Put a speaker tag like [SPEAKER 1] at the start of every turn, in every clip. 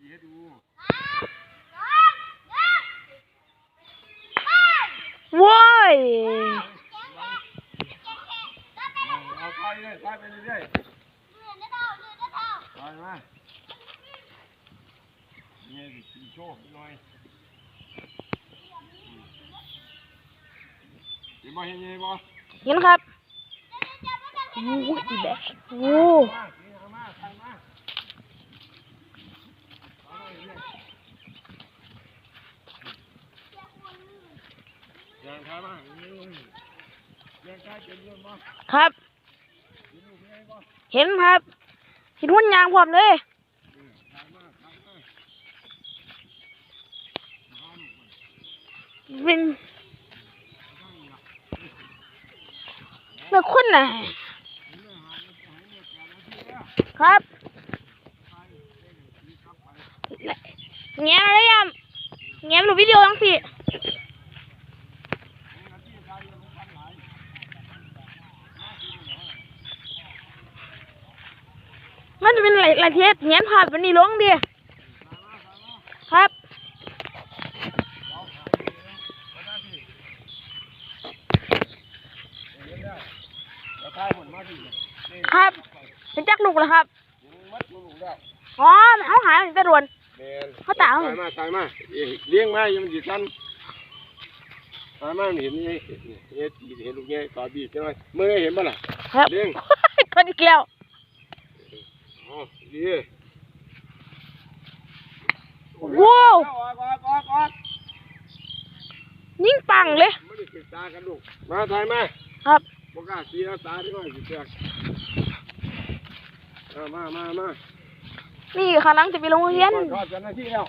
[SPEAKER 1] ชี้ให้ดู
[SPEAKER 2] โว้ย
[SPEAKER 1] เอาไปเลยไปไปเรื่อยๆไปมาเนี่ยสีโชคหน่อยเห็นบ่เห็นยังบ่
[SPEAKER 2] เห็นครับโอ้ยอีแบกโอ้
[SPEAKER 1] มาสีหามาทางมาเอามาเรื่อย ๆยังทางมายังใกล้เป็นเรื่องบ่
[SPEAKER 2] ครับ
[SPEAKER 1] เห็น
[SPEAKER 2] ครับเห็นหุ่นยางพร้อมเลย
[SPEAKER 1] ทางมาทาง
[SPEAKER 2] เป็นเป็นคนน่ะครับแง้มอะไรยังแง้มดูวิดีโอทั้งสี่ มันจะเป็นหลายหลายเทสแง้มผ่านวันนี้ลงดิครับ
[SPEAKER 1] แล้วท้ายผลมาสินี่
[SPEAKER 2] ครับเป็นจักลูกแล้วครับ
[SPEAKER 1] มัดลูกแล้ว
[SPEAKER 2] อ๋อเขาหายไปตะรวน
[SPEAKER 1] แมน
[SPEAKER 2] เขาตาม
[SPEAKER 1] ตายมาตายมาเลี้ยงมายังมันจีสันตายมาเห็นนี่เห็นเห็นลูกเงี้ยต่อบีจังเลยเมื่อเห็นบ่ล่ะ
[SPEAKER 2] ครับ
[SPEAKER 1] เลี้ยง
[SPEAKER 2] คนอีกแล้ว
[SPEAKER 1] อ๋อดี
[SPEAKER 2] ว้าวยิ่งปังเลย
[SPEAKER 1] ไม่ได้ติดตากันลูกมาตายมา
[SPEAKER 2] ครับ
[SPEAKER 1] บอกล้าสีแล้วตาที่ว่าสิแตกมามามา
[SPEAKER 2] นี่ข้างหลังจะไปโรงเรียน
[SPEAKER 1] ทอดเจ้าหน้าที่แล้ว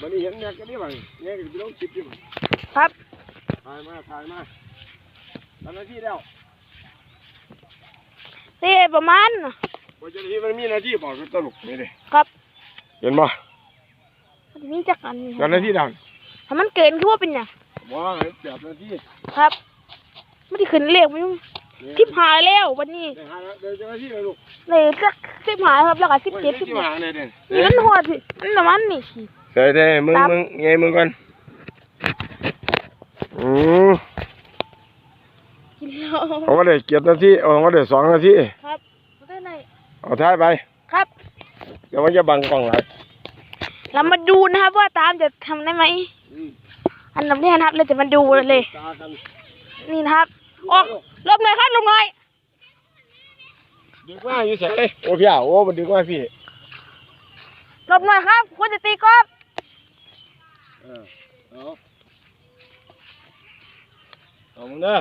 [SPEAKER 1] วันนี้เห็นเนี่ยก็ได้บ้างเนี่ยก็ไปลงคลิปอยู่
[SPEAKER 2] ครับ
[SPEAKER 1] ถ่ายมาถ่ายมาเจ้าหน้าที่แล้ว
[SPEAKER 2] เต้ประมาณ
[SPEAKER 1] เจ้าหน้าที่มันมีหน้าที่บอกกันตลกนี่เลย
[SPEAKER 2] ครับ
[SPEAKER 1] เห็นบ่
[SPEAKER 2] มันมีจักอัน
[SPEAKER 1] เจ้าหน้าที่ดัง
[SPEAKER 2] ถ้ามันเกินคือว่าเป็นอย่าง
[SPEAKER 1] ว่าเห็นแปดหน้าที่
[SPEAKER 2] ครับไม่ได้ขึ้นเลขมัน
[SPEAKER 1] เนี่ย
[SPEAKER 2] ทิพหายแล้ววันนี้
[SPEAKER 1] ได้หาแล้วเดี๋ยวเจ้าหน้าที่เลยลูก
[SPEAKER 2] เลยสักสิบหายครับแล้วก็สิบ
[SPEAKER 1] โอ้ย
[SPEAKER 2] เจ็ด
[SPEAKER 1] ได้
[SPEAKER 2] สิบ
[SPEAKER 1] ที่
[SPEAKER 2] แป
[SPEAKER 1] มา
[SPEAKER 2] ด
[SPEAKER 1] หาเลยเด่น
[SPEAKER 2] นี่มันหอดสิมันประมาณนี่
[SPEAKER 1] ใช่ใช่มึง
[SPEAKER 2] ครับ
[SPEAKER 1] มึงไงมึงก่อนอืม
[SPEAKER 2] กินแล้ว
[SPEAKER 1] เขาก็ได้เกียรติหน้าที่เอาเขาก็ได้สองหน้าที่
[SPEAKER 2] ครับได้ไหน
[SPEAKER 1] เอาท้ายไป
[SPEAKER 2] ครับ
[SPEAKER 1] เดี๋ยวมันจะบังกล้องหลาย
[SPEAKER 2] เรามาดูนะครับว่าตามจะทำได้ไหม
[SPEAKER 1] อืม
[SPEAKER 2] อันดับแรกนะครับ เราจะมาดูเลย
[SPEAKER 1] ตากัน
[SPEAKER 2] นี่นะครับ ออกลบหน่อยครับลบหน่อย
[SPEAKER 1] ดึกว่าอยู่ใส่โอ้พี่อะโอ้มันดึกว่าพี่
[SPEAKER 2] ลบหน่อยครับควรจะตีกอล์ฟ
[SPEAKER 1] เออเอาเอามึงเด้อ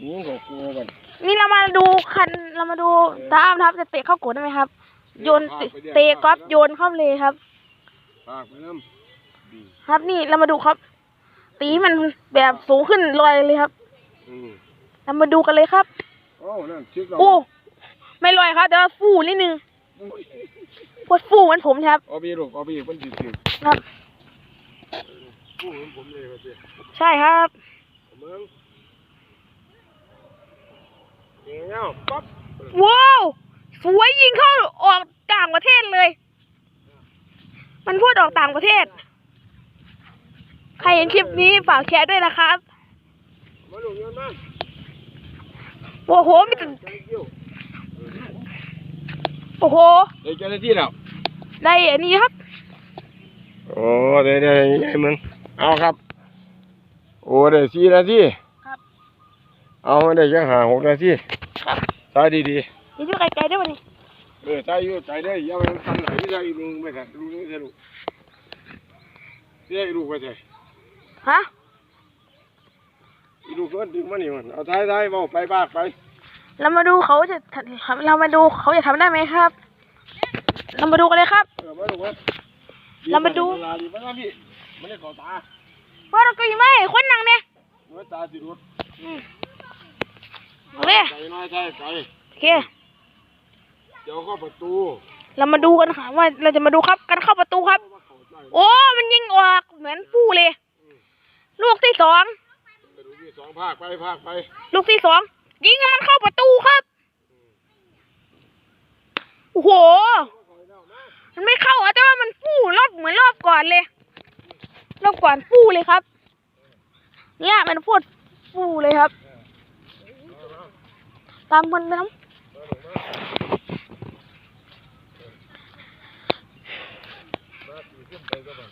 [SPEAKER 1] ยิงของกูก่อน
[SPEAKER 2] นี่เรามาดูคันเรามาดูตามนะครับจะเตะเข้ากดได้ไหมครับ โยนเตะเตะกอล์ฟโยนเข้าเลยครับ
[SPEAKER 1] ฝากไปน้ำดี
[SPEAKER 2] ครับนี่เรามาดูครับ ตีให้มันแบบสูงขึ้นลอยเลยครับ
[SPEAKER 1] อืม
[SPEAKER 2] เรามาดูกันเลยครับ
[SPEAKER 1] โอ้นั่นชิดเรา
[SPEAKER 2] โอ้ไม่ลอยครับแต่ว่าฟูนิดนึงพดฟูเหมือนผมครับ
[SPEAKER 1] เอาพี่ลูกเอาพี่มันดีจริง
[SPEAKER 2] ครับ
[SPEAKER 1] กูเหมือนผมเลยครับพี่
[SPEAKER 2] ใช่ครับ
[SPEAKER 1] เมื องเงี้ยปั๊บ
[SPEAKER 2] ว้าวสวยยิงเข้าออกต่างประเทศเลย มันพูดออกต่างประเทศ ใครเห็นคลิปนี้ฝากแชร์ด้วยนะครับ
[SPEAKER 1] มาลูกเงินมา
[SPEAKER 2] โอ้โหมีแต่
[SPEAKER 1] ใจเกี่ยว
[SPEAKER 2] โอ้โห
[SPEAKER 1] เดี๋ยวเจ้าหน้าที่แล้ว
[SPEAKER 2] ได้อันนี้ครับ
[SPEAKER 1] โอ้เดี๋ยวเดี๋ยวยังไงมึงเอาครับ โอ้เดี๋ยวสี่นาที
[SPEAKER 2] ครับ
[SPEAKER 1] เอาได้ยังหาหกนาที
[SPEAKER 2] ครับ
[SPEAKER 1] ใช้ดี
[SPEAKER 2] เดี๋ยวดูไกลๆด้วยวันนี้
[SPEAKER 1] ๆเออใช้อยู่ใช้ได้อยังไม่ทันไหนใช้ลุงไม่ทันลุงนี่ใช่ลูกนี่ลูกไปใช่
[SPEAKER 2] ฮะ
[SPEAKER 1] อีลูกก็ดึงมานี่มันเอาท้ายท้ายบอกไปบากไป
[SPEAKER 2] เรามาดูเขาจะเรามาดูเขาจะทำได้ไหมครับ เรามาดูกันเลยครับ
[SPEAKER 1] เออมาลูกมา
[SPEAKER 2] เรามาดู
[SPEAKER 1] เวลาดีมาแล้วพี่ไม่ได้ขอตา
[SPEAKER 2] เพราะเราก็ยังไม่คนนั่งเนี่ย
[SPEAKER 1] เมื่อตาสิรุด
[SPEAKER 2] อืมเอาเลย
[SPEAKER 1] ใจน้อยใช่ใจ
[SPEAKER 2] โอเค
[SPEAKER 1] เดี๋ยวก็ประตู
[SPEAKER 2] เรามาดูกันค่ะว่าเราจะมาดูครับการเข้าประตูครับโอ้ มันยิงออกเหมือนปูเลย ลูกที่สอง
[SPEAKER 1] ไปดูที่สองภาคไปภาคไป
[SPEAKER 2] ลูกที่สองยิงให้มันเข้าประตูครับ โอ้โหมันไม่เข้าอนเลย รอบก่อนปูเลยครับเนี่ยมันพูดปูเลยครับ ตามคนไปน้ำ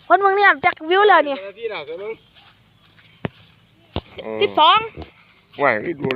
[SPEAKER 2] คนเมืองเนี่ยจากวิวแล้วเนี่ย
[SPEAKER 1] ที่หลักเลยมั้ง
[SPEAKER 2] สิบสอง
[SPEAKER 1] ว่าให้ดู